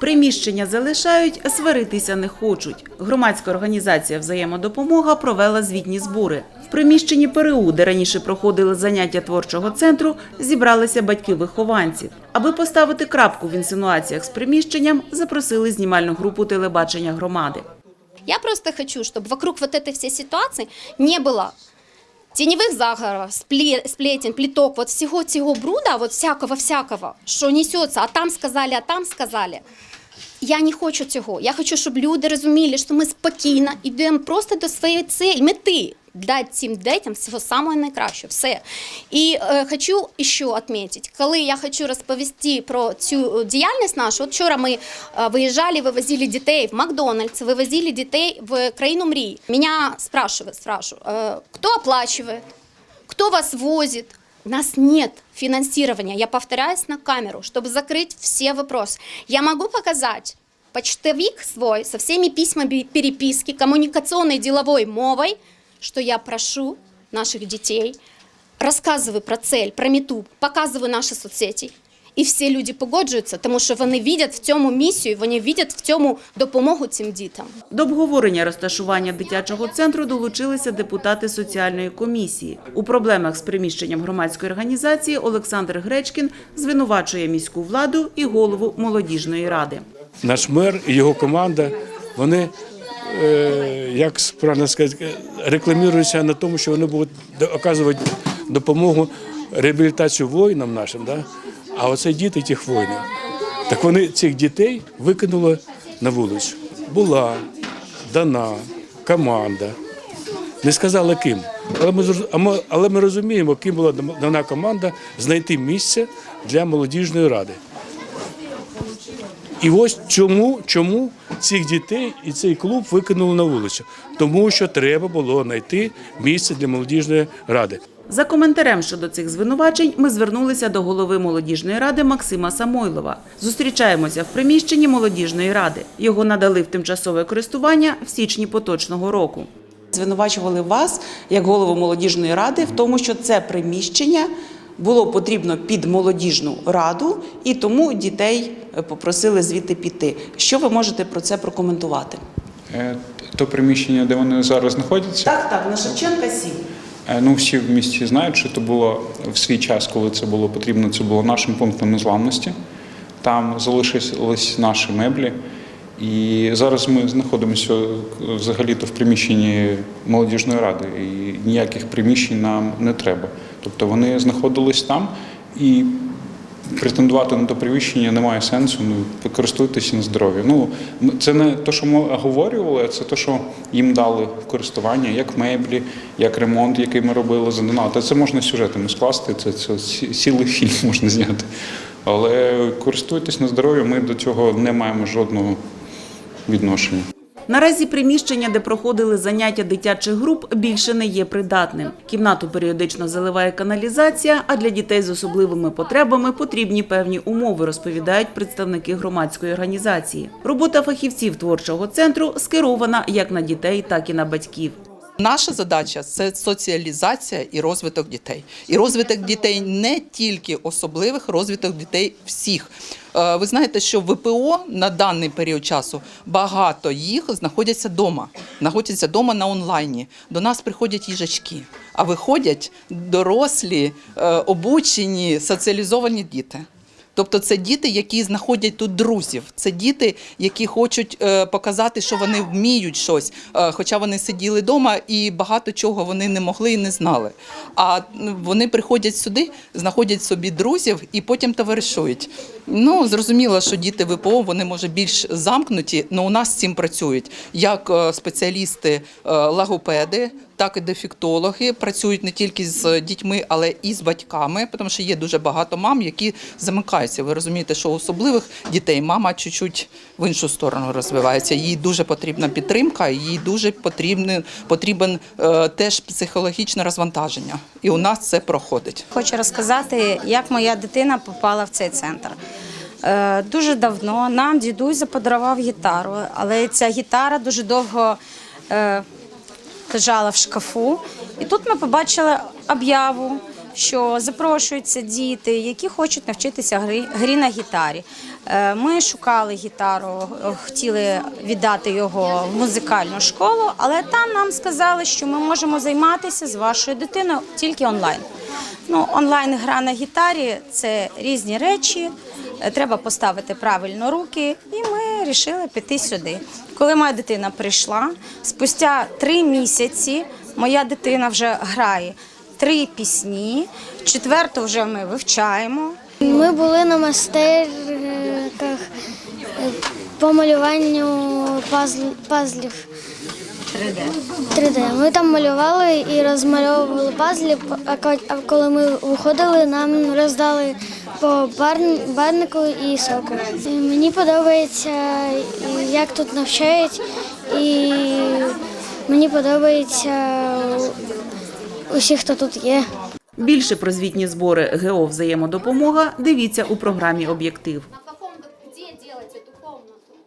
Приміщення залишають, сваритися не хочуть. Громадська організація Взаємодопомога провела звітні збори. В приміщенні ПРУ, де раніше проходили заняття творчого центру, зібралися батьки вихованців. Аби поставити крапку в інсинуаціях з приміщенням, запросили знімальну групу телебачення громади. Я просто хочу, чтобы вокруг вот этой всей ситуации не было теневых заговоров, спле- сплетен, плиток, вот всего всего бруда, вот всякого-всякого, що несется, а там сказали, а там сказали. я не хочу цього. Я хочу, щоб люди розуміли, що ми спокійно йдемо просто до своєї цілі, мети. Дати цим дітям всього самого найкращого, все. І е, хочу ще відмітити, коли я хочу розповісти про цю діяльність нашу, от вчора ми е, виїжджали, вивозили дітей в Макдональдс, вивозили дітей в країну мрій. Мене спрашивают, спрашивают, е, хто оплачує, кто вас возит. У нас нет финансирования, я повторяюсь на камеру, чтобы закрыть все вопросы. Я могу показать почтовик свой со всеми письмами переписки, коммуникационной деловой мовой, что я прошу наших детей, рассказываю про цель, про мету, показываю наші соцсети. і всі люди погоджуються, тому що вони бачать в цьому місію, вони бачать в цьому допомогу цим дітям. До обговорення розташування дитячого центру долучилися депутати соціальної комісії. У проблемах з приміщенням громадської організації Олександр Гречкін звинувачує міську владу і голову молодіжної ради. наш мер і його команда, вони, е, як правильно сказати, рекламуються на тому, що вони будуть оказувати допомогу реабілітацію воїнам нашим. Да? А оце діти тих воїнів. Так вони цих дітей викинули на вулицю. Була дана команда. Не сказала ким. Але ми- але ми розуміємо, ким була дана команда знайти місце для молодіжної ради. І ось чому, чому цих дітей і цей клуб викинули на вулицю? Тому що треба було знайти місце для молодіжної ради. За коментарем щодо цих звинувачень ми звернулися до голови молодіжної ради Максима Самойлова. Зустрічаємося в приміщенні молодіжної ради. Його надали в тимчасове користування в січні поточного року. Звинувачували вас як голову молодіжної ради в тому, що це приміщення було потрібно під молодіжну раду, і тому дітей е, попросили звідти піти. Що ви можете про це прокоментувати? Е, То приміщення, де вони зараз знаходяться, Так, так, на Шевченка 7. Е, ну всі в місті знають, що це було в свій час, коли це було потрібно, це було нашим пунктом незламності. Там залишились наші меблі. І зараз ми знаходимося взагалі-то в приміщенні молодіжної ради, і ніяких приміщень нам не треба. Тобто вони знаходились там і претендувати на те приміщення немає сенсу. Ну користуйтеся на здоров'я. Ну це не те, що ми оговорювали, це те, що їм дали користування, як меблі, як ремонт, який ми робили за донат. Це можна сюжетами скласти. Це, це цілий фільм можна зняти. Але користуйтесь на здоров'я. Ми до цього не маємо жодного відношення. Наразі приміщення, де проходили заняття дитячих груп, більше не є придатним. Кімнату періодично заливає каналізація, а для дітей з особливими потребами потрібні певні умови, розповідають представники громадської організації. Робота фахівців творчого центру скерована як на дітей, так і на батьків. Наша задача це соціалізація і розвиток дітей. І розвиток дітей не тільки особливих, розвиток дітей всіх. Е, Ви знаєте, що ВПО на даний період часу багато їх знаходяться вдома, знаходяться вдома на онлайні. До нас приходять їжачки, а виходять дорослі, е, обучені, соціалізовані діти. Тобто це діти, які знаходять тут друзів. Це діти, які хочуть е, показати, що вони вміють щось, е, хоча вони сиділи вдома і багато чого вони не могли і не знали. А вони приходять сюди, знаходять собі друзів і потім товаришують. Ну зрозуміло, що діти ВПО вони може більш замкнуті, але у нас з цим працюють як е, спеціалісти логопеди, так і дефектологи працюють не тільки з дітьми, але і з батьками, тому що є дуже багато мам, які замикаються. Ви розумієте, що особливих дітей мама чуть-чуть в іншу сторону розвивається. Їй дуже потрібна підтримка, їй дуже потрібен, потрібен е, теж психологічне розвантаження. І у нас це проходить. Хочу розказати, як моя дитина попала в цей центр. Е, Дуже давно нам дідусь заподарував гітару, але ця гітара дуже довго е, лежала в шкафу. І тут ми побачили об'яву що запрошуються діти, які хочуть навчитися грі, грі на гітарі. Е, Ми шукали гітару, е, хотіли віддати його в музикальну школу, але там нам сказали, що ми можемо займатися з вашою дитиною тільки онлайн. Ну, онлайн гра на гітарі це різні речі. е, Треба поставити правильно руки, і ми вирішили піти сюди. Коли моя дитина прийшла, спустя три місяці моя дитина вже грає три пісні. Четверту вже ми вивчаємо. Ми були на майстерках е, по малюванню пазл- пазлів 3D. 3D. Ми там малювали і розмальовували пазлі, а коли ми виходили, нам роздали по бар- барнику і соку. Мені подобається, як тут навчають, і мені подобається усі, хто тут є. Більше про звітні збори ГО «Взаємодопомога» дивіться у програмі «Об'єктив».